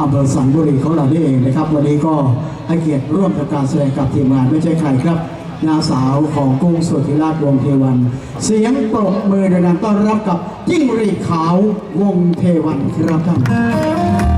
อำเภอสังบุรีของเรานี่เองนะครับ วันนี้ก็ให้เกียรติร่วมกับการแสดงกับทีมงานไม่ใช่ใครครับนาสาวของกุ้งสุธิราชวงเทวัน เสียงปรบมือดังต้อนรับกับยิ่งรีขาววงเทวันครับท่าน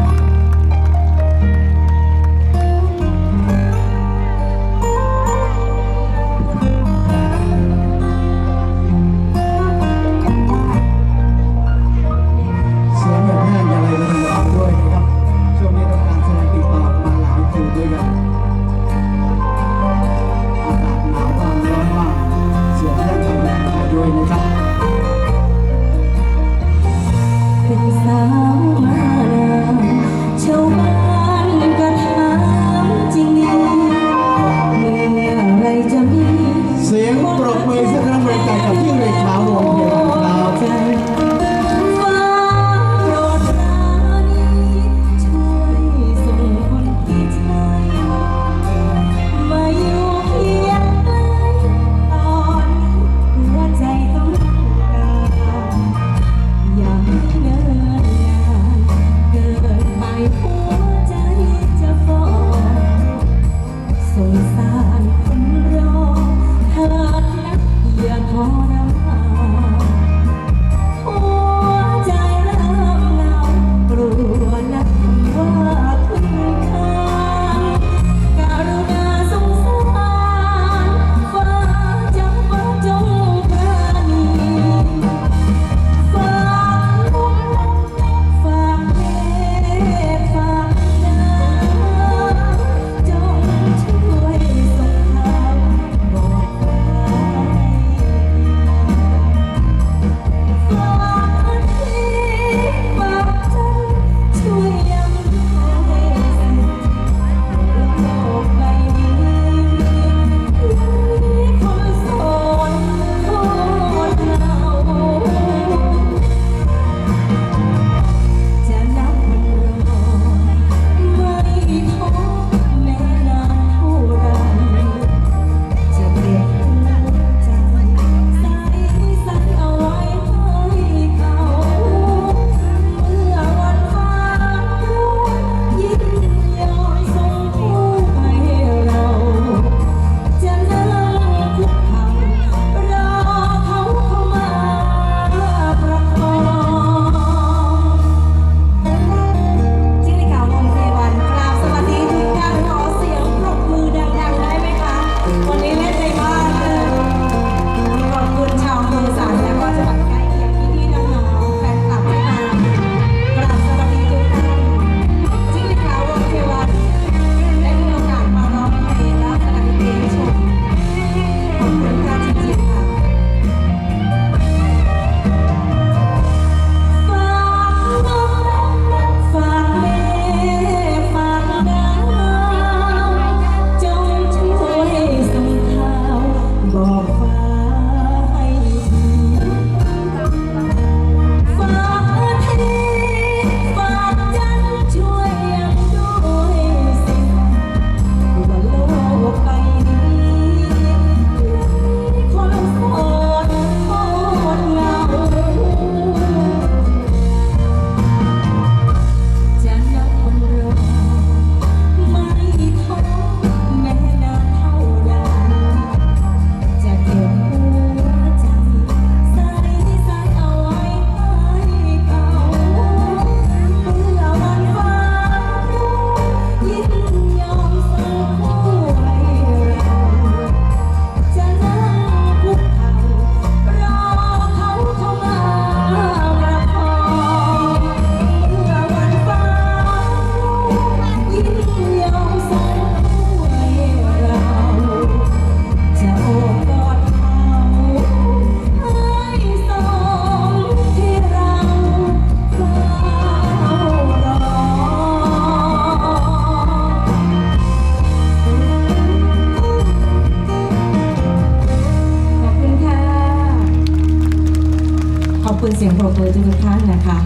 อบคุณเสียงปรบมือทุกท่านนะคะ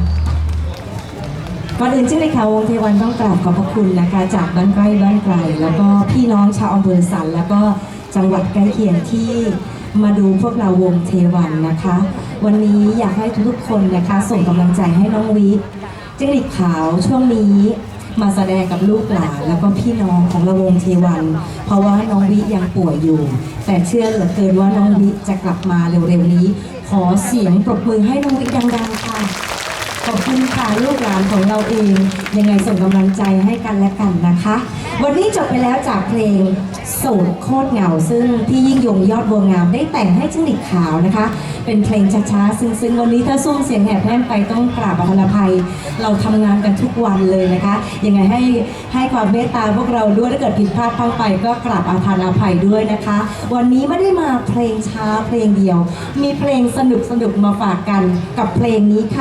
ก่อนอื่นชื่อเลยค่ะวงเทวันต้องกราบขอบพระคุณนะคะ จากบ้านใกล้บ้านไกลแล้วก็พี่น้องชาวอำเภอสัน แล้วก็จังหวัดใกล้เคียงที่มาดูพวกเราวงเทวันนะคะ วันนี้อยากให้ทุกๆคนนะคะ ส่งกำลังใจให้น้องวิทจิ้งหรีขาวช่วงนี้มาแสดงกับลูกหลานแล้วก็พี่น้องของระวงเทวัน เพราะว่าน้องวิยังป่วยอยู่ แต่เชื่อเหลือเกินว่าน้องวิจะกลับมาเร็วๆนี้ ขอเสียงปรบมือให้น้องวิดังๆค่ะ ขอบคุณค่ะลูกหลานของเราเอง ยังไงส่งกำลังใจให้กันและกันนะคะ วันนี้จบไปแล้วจากเพลงโสดโคตรเหงาซึ่งพี่ยิ่งยงยอดบัวงามได้แต่งให้จิ้งหรีดขาวนะคะ เป็นเพลงช้าๆซึ้งๆวันนี้ถ้าซุ้มเสียงแหบแห้งไปต้องกราบอภัยภัย เราทำงานกันทุกวันเลยนะคะยังไงให้ให้ความเมตตาพวกเราด้วยถ้าเกิดผิดพลาดพลั้งไป ก็กราบอาทานอภัยด้วยนะคะ วันนี้ไม่ได้มาเพลงช้าเพลงเดียว มีเพลงสนุกๆมาฝากกันกับเพลงนี้ค่ะ